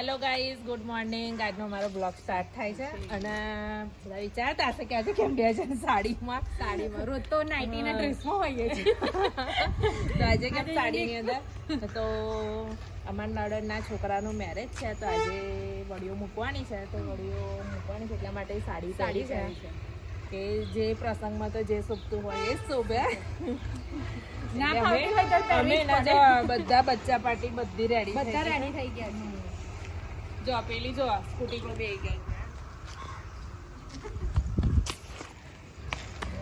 Hello guys good morning આજનો મારો blog start થાય છે. અને બધા વિચારતા હશે કે આજે કેમ બે જણ સાડીમાં? સાડીમાં. રોજ તો નાઇટી ના ડ્રેસમાં હોઈએ છીએ. તો આજે કેમ સાડીની અંદર? તો અમારા નડદના છોકરાનું મેરેજ છે તો આજે વડીઓ મૂકવાની છે તો વડીઓ મૂકવાની છે એટલા માટે સાડી સાડી છે. કે જે પ્રસંગમાં તો જે શોભતું હોય એ જ શોભે બધા બચ્ચા પાર્ટી બધી રેડી બધા રેડી થઈ ગયા છે. જો પેલી જો સ્કૂટી પર બે ગઈ.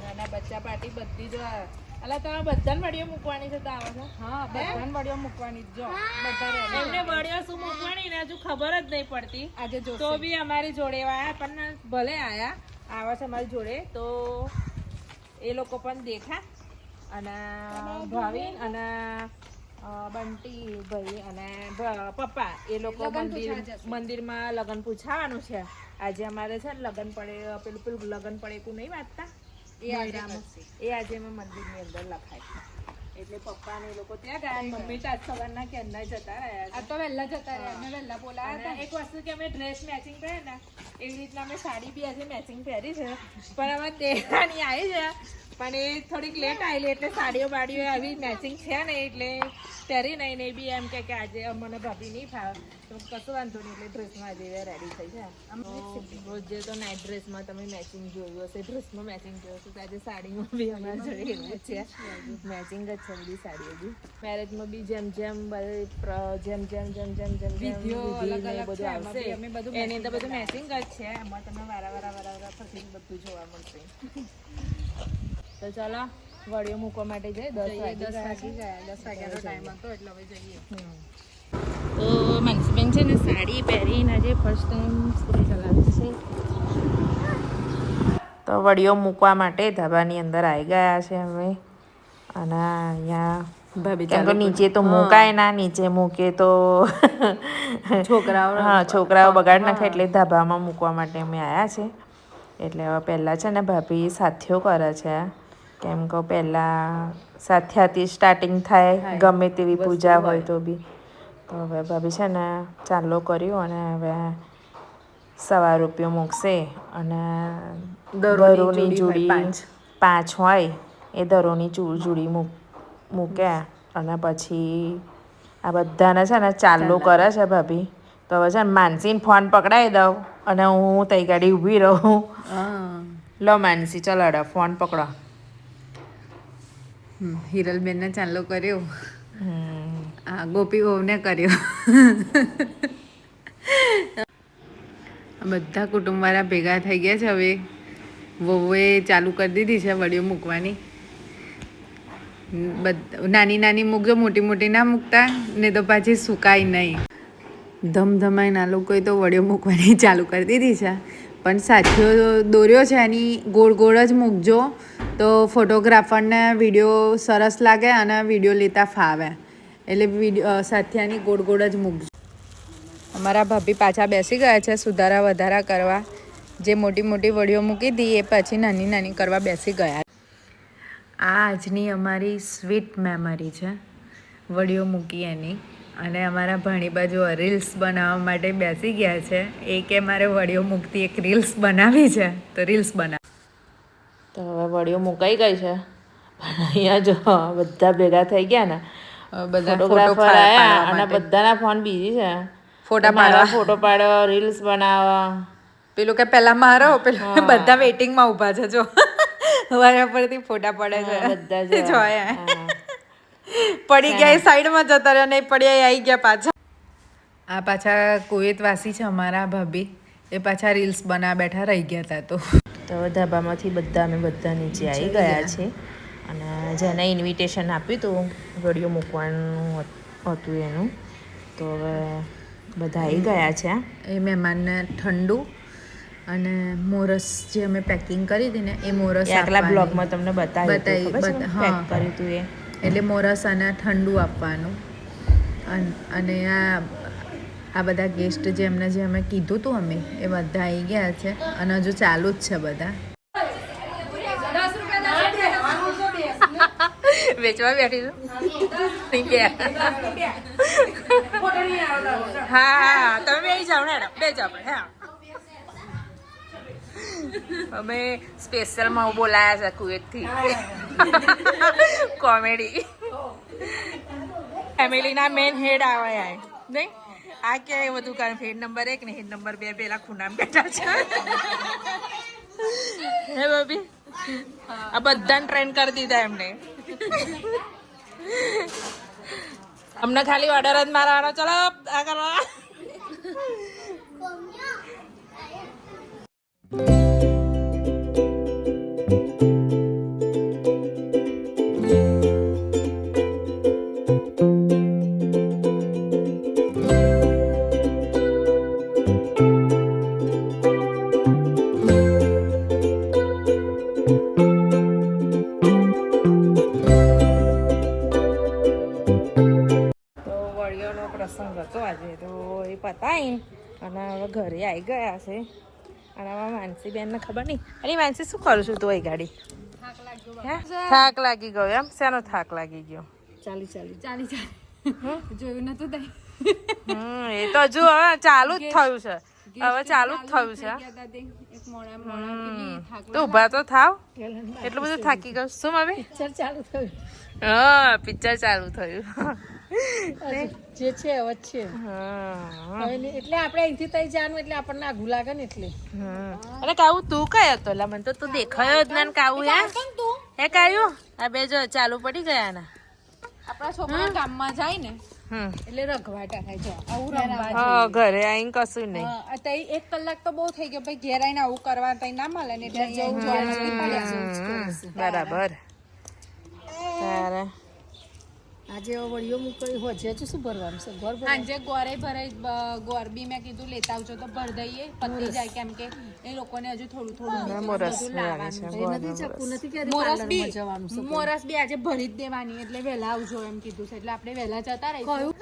નાના બચ્ચા પાર્ટી બધી જો અલા તમે બધાને વડીઓ મૂકવાની છે તો આવો છો? હા બધાને વડીઓ મૂકવાની જો બધા એમને વડીઓ શું મૂકવાની ને હજુ ખબર જ નહીં પડતી. આજે જો તો બી અમારી જોડે આવ્યા પણ ભલે આયા આવા છે અમારી જોડે. તો એ લોકો પણ દેખા અને ભાવિન અને બંટી ભાઈ અને પપ્પા. એ લોકો મંદિર મંદિરમાં લગ્ન પૂછાવાનું છે. આજે અમારે છે ને લગન પડે પેલું પેલું લગન એવું નહીં વાંચતા? એ આજે એ આજે અમે મંદિરની અંદર લખાય એટલે પપ્પા ને એ લોકો ત્યાં ગયા મમ્મી તો આજ સવારના અંદર જતા રહ્યા આ તો વહેલા જતા રહ્યા. અમે વહેલા બોલાયા હતા. એક વસ્તુ કે અમે ડ્રેસ મેચિંગ પહેરે ને એવી રીતના અમે સાડી બી આજે મેચિંગ પહેરી છે. પણ અમે તેરાની આવી છે. પણ એ થોડીક લેટ આવેલી એટલે સાડીઓ બાડીઓ આવી મેચિંગ છે ને એટલે પહેરી નહીં ને બી એમ કે આજે મને ભાભી નહીં ફાવે. તો કશું વાંધો નહીં એટલે ડ્રેસમાં આજે રેડી થઈ છે. રોજે તો નાઇટ ડ્રેસમાં તમે મેચિંગ જોયું હશે ડ્રેસમાં મેચિંગ જોયું હશે તો આજે સાડીમાં બી અમારા જોડે એવું છે. મેચિંગ જ છે બધી સાડીઓ બી. મેરેજમાં બી જેમ જેમ જેમ જેમ જેમ જેમ જેમ વિધિઓ અલગ અલગ બધું છે, આવશે. અમે બધું એની અંદર બધું મેચિંગ જ છે. એમાં તમે વારા વારા વારા વારા ફરીને બધું જોવા મળશે. તો ચાલો વડીઓ મૂકવા માટે જઈએ. દસ વાગે ગયા દસ વાગ્યાનો ટાઈમ હતો એટલે હવે જઈએ. તો મનસીબેન છે ને સાડી પહેરીને આજે ફર્સ્ટ ટાઈમ સ્કૂલ ચલાવે છે. તો વડીઓ મૂકવા માટે ધાબાની અંદર આવી ગયા છે અમે અને અહીંયા કેમ કે નીચે તો મુકાય ના નીચે મૂકે તો છોકરાઓ હા છોકરાઓ બગાડ નાખે એટલે ધાબામાં મૂકવા માટે અમે આવ્યા છે. એટલે હવે પહેલાં છે ને ભાભી સાથીઓ કરે છે. કેમ કે પહેલાં સાથિયાથી સ્ટાર્ટિંગ થાય ગમે તેવી પૂજા હોય. તો બી. તો હવે ભાભી છે ને ચાલો કર્યું અને હવે સવા રૂપિયો મૂકશે અને દરોની જોડી પાંચ. હોય એ દરોની જોડી મૂક મૂકે. અને પછી આ બધાને છે ને ચાલુ કરે છે ભાભી. તો હવે છે ને માનસીને ફોન પકડાવી દઉં અને હું તઈ ગાડી ઊભી રહું. લો માનસી ચલાડો ફોન પકડો. હિરલબેન ને ચાલો કર્યો. આ ગોપી વહુને કર્યો. બધા કુટુંબવાળા ભેગા થઈ ગયા છે હવે. વહુએ ચાલુ કરી દીધી છે વડીઓ મૂકવાની. નાની નાની મૂકજો મોટી મોટી ના મૂકતા ને તો પાછી સુકાય નહીં. ધમધમાઈ ના લોકોએ તો વડીઓ મૂકવાની ચાલુ કરી દીધી છે. પણ સાથીઓ દોર્યો છે એની ગોળ ગોળ જ મૂકજો. તો ફોટોગ્રાફરને વીડિયો સરસ લાગે અને વીડિયો લેતા ફાવે. એટલે વીડિયો સાથિયાની ગોળ ગોળ જ મૂકજો. અમારા ભાભી પાછા બેસી ગયા છે સુધારા વધારા કરવા. જે મોટી મોટી વડીઓ મૂકી હતી એ પછી નાની નાની કરવા બેસી ગયા. આ આજની અમારી સ્વીટ મેમરી છે. વડીઓ મૂકી એની. અને અમારા ભાણી બાજુ રીલ્સ બનાવવા માટે બેસી ગયા છે. એ કે મારે વડીઓ મૂકતી એક રીલ્સ બનાવી છે. તો રીલ્સ બનાવ તો હવે વડીઓ મુકાઈ ગઈ છે. પણ અહીંયા જો બધા ભેગા થઈ ગયા ને બધા ફોટોગ્રાફર આયા અને બધાના ફોન બીજી છે. ફોટા પાડવા. ફોટો પાડો રીલ્સ બનાવો. પેલું કે પહેલા મારો પેલું બધા વેટિંગમાં ઊભા છે જો. મારા પરથી ફોટા પડે છે. બધા. જોયા. પડી ગયા એ સાઈડમાં જતા રહ્યા નહીં પડ્યા આવી ગયા પાછા. આ પાછા કુવેતવાસી છે અમારા ભાભી. એ પાછા રીલ્સ બના બેઠા રહી ગયા હતા તો. તો ધાબામાંથી બધા અમે બધા નીચે આવી ગયા છે અને જેને ઇન્વિટેશન આપ્યું હતું વડીઓ મૂકવાનું હતું એનું. તો હવે બધા આવી ગયા છે. એ મહેમાનને ઠંડુ અને મોરસ જે અમે પેકિંગ કરી હતી ને એ મોરસ આગલા બ્લોગમાં તમને બતાવી- હા. કર્યું હતું એ. એટલે મોરસ અને ઠંડુ આપવાનું. અને આ આ બધા ગેસ્ટ જે એમને જે અમે કીધું હતું અમે, એ બધા આવી ગયા છે અને હજુ ચાલુ જ છે બધા. વેચવા બેઠી છું. હા, તમે બે જાઓ ને બે જાઓ હા. અમે સ્પેશિયલમાં બોલાયા છે કુવેતથી. કોમેડી ફેમિલીના મેન હેડ આવે નહીં? આ ક્યાંય બધું કારણ હેડ નંબર એક ને હેડ નંબર બે પેલા ખૂણામાં બેઠા છે. હે ભાભી? આ બધાને ટ્રેન કરી દીધા એમને. અમને ખાલી ઓર્ડર જ મારવાનો. ચલો આ કરો એ પતાવી અને હવે ઘરે આવી ગયા છે. અને હવે માનસી બેનને ખબર નહીં. અરે માનસી શું કરું છું તું એ ગાડી? થાક લાગી ગયો એમ? શેનો થાક લાગી ગયો? ચાલી ચાલી ચાલી ચાલી. જોયું નતું તઈ? એ તો હજુ હવે ચાલુ જ થયું છે. હવે ચાલુ જ થયું છે. તું ઊભા તો થાવ. એટલું બધું થાકી ગયું. શું હવે પિક્ચર ચાલુ થયું. હા પિક્ચર ચાલુ થયું. જે છે નહીં- એટલે આપણે અહીંથી તઈ જવાનું એટલે આપણને આઘું લાગે ને એટલે. અરે કાવું તું કયો હતો? એટલે મને તો તું દેખાયો જ ના કાવું હે? હે કાયું? આ બે જો ચાલુ પડી ગયા ના આપણા છોકરા ગામમાં જાય ને એટલે રઘવાટા થાય જો આવું રમવા હા ઘરે આઈને કશું નહીં. તઈ એક કલાક તો બહુ થઈ ગયો ભાઈ ઘેર આઈને આવું કરવા તઈ ના મળે ને એટલે બરાબર. તારે આજે વળીઓ મૂકવી હોજે છે શું ભરવાનું છે? ઘર સાંજે ગોરે ભરાઈ બ- ગોર બી મેં કીધું લેતા આવજો તો ભર દઈએ. પતી જાય કેમ કે એ લોકોને હજુ થોડું થોડું મોરસ નથી છે. નથી મોરસ. મોરસ બી મોરસ બી આજે ભરી જ દેવાની એટલે વહેલા આવજો એમ કીધું છે. એટલે આપણે વહેલા જતા રહીશું.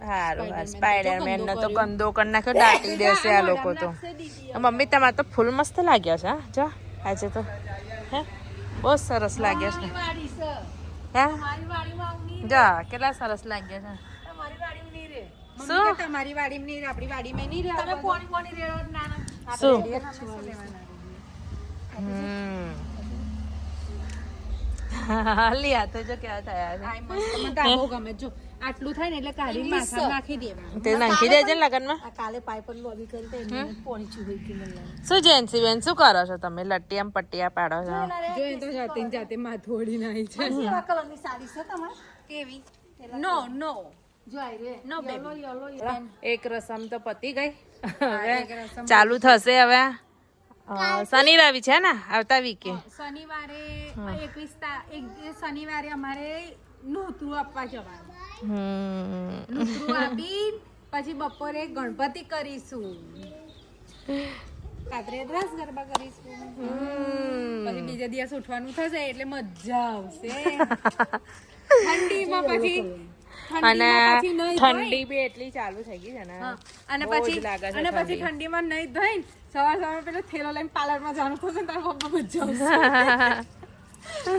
સારું સ્પાઈડરમેન ને તો ગંદો કરી નાખ્યો દાટી દેશે આ લોકો તો. મમ્મી તમારે તો ફૂલ મસ્ત લાગ્યા છે હા જો આજે તો. હે? બહુ સરસ લાગ્યા છે. હે? જા કેટલા સરસ લાગ્યા છે. શું? કે તમારી વાડીમાં નહીં આપણી વાડીમાં નહીં રે તમે પોણી પોણી રેડો નાના શું? હમ. હાલી તો જો કેવા થયા મસ્ત મને તો આ બહુ ગમે. જો આટલું થાય ને એટલે કાઢીને માથામાં નાખી દેવાનું. તે નાખી દેજે લગનમાં? કાલે પાઇપર લોબી કરી તો પોણી ચૂહી ગઈ શું જેન્સી બેન શું કરો છો તમે? લટ્ટિયામ પટ્ટિયા પાડો છો. જો એ તો જાતે જાતે માથું ઓળી નાઈ છે. કલરની સાડી છે તમારે? કેવી? નો નો. જો આઈ રે. No baby. Yellow yellow. એક રસમ તો પતી ગઈ. ચાલુ થશે હવે? શનિ રવિ છે ને આવતા વીકે શનિવારે એકવીસ એક શનિવારે અમારે નોતરું આપવા જવાનું. નોતરું આપી પછી બપોરે ગણપતિ કરીશું. રાત્રે રસ ગરબા કરીશું. પછી બીજા દિવસ ઉઠવાનું થશે એટલે મજા આવશે. ઠંડીમાં પછી અને ઠંડી બી એટલી ચાલુ થઈ ગઈ છે ને. અને પછી અને પછી ઠંડીમાં નહીં ધોઈ સવાર સવાર પેલો થેલો લઈને પાર્લરમાં જવાનું થશે ને તારા પપ્પા આવશે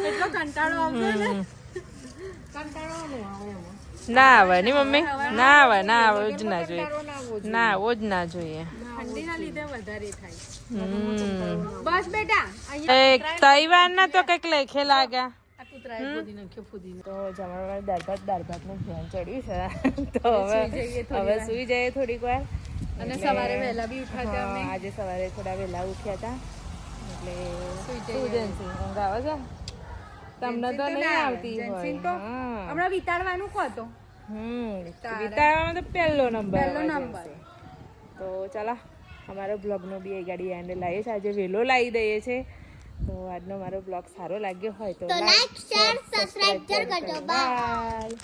એટલો કંટાળો આવતો ને? કંટાળો આવે ના આવે ની મમ્મી? ના આવે ના આવે જ ના જોઈએ. ના આવો જ ના જોઈએ. એક તૈવાર ના તો કંઈક લેખે લાગ્યા. આ કૂતરાએ ફૂદી નાખ્યો ફૂદી તો જમણવાર દાળ ભાત દાળ ભાતનું ધ્યાન ચડ્યું છે. તો હવે હવે સુઈ જઈએ થોડીક વાર. અને સવારે વહેલા બી ઉઠા છે હા, આજે સવારે થોડા વહેલા ઉઠ્યા હતા. એટલે ઊંઘ આવે છે? તમને તો નહીં આવતી હોય. તો હમણાં વિતાડવાનું કહો તો. હમ તો પહેલો નંબર પહેલો નંબર. તો ચાલો અમારો બ્લોગનો બી એ ગાડી એન્ડ લાવીએ છે આજે વહેલો લાવી દઈએ છે તો આજનો મારો બ્લોગ સારો લાગ્યો હોય તો લાઈક શેર સબસ્ક્રાઇબ કરજો. બાય